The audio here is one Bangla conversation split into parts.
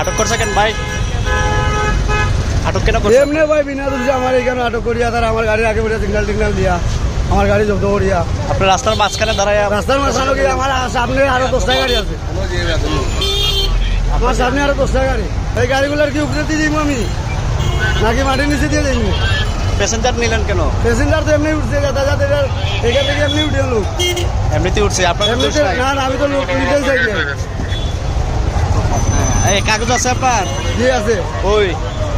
আটক করছে কেন ভাই? আটক কেন করছে? এমনি ভাই বিনা দোষে আমার এখানে আটক করিয়া তারা আমার গাড়ির আগে বেরিয়ে সিগন্যাল টিগনাল দিয়া আমার গাড়ি জব্দ করিয়া। আপনি রাস্তার মাঝখানে দাঁড়ায় রাস্তার মাঝখানে গিয়ে আমার সামনে আরও দশটা গাড়ি আছে। আমার সামনে আরও দশটা গাড়ি। এই গাড়িগুলোর কি উপরে দিয়ে দিব আমি? নাকি মাটির নিচে দিয়ে দিই প্যাসেঞ্জার নিলেন কেন? প্যাসেঞ্জার তো এমনি উঠছে যাতায়াত এখান থেকে এমনি উঠে লোক। এমনিতে উঠছে আপনার। না না আমি তো লোক নিতেই চাইলে এই কাগজ আছে আপনার? কি আছে। ওই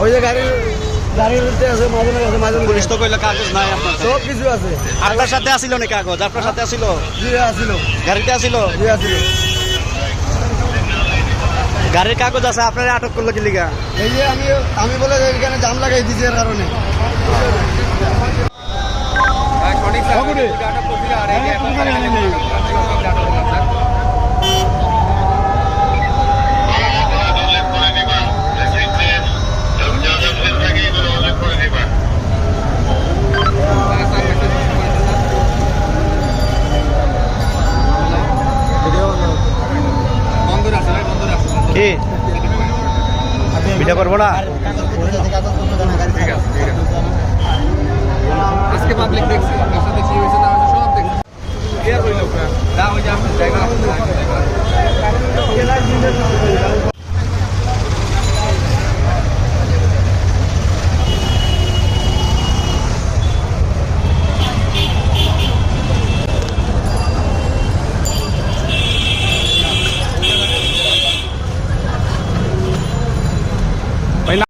ওই যে কাগজ আপনার কিছু। আছে। আপনার সাথে আসিল না কাগজ? আপনার সাথে আসিল? গাড়িতে আসিল? গাড়ির কাগজ আছে আপনারা আটক করল কি লিগা? এই যে আমি আমি বলে যে এখানে জাম লাগাই দিছি এর কারণে। কি? পিঠা করব না? আজকে পাবলিক দেখছি সাথে দেখছি হয়েছে না সব দেখছি। ক্লিয়ার হইল না, ওই যে আপনি জায়গা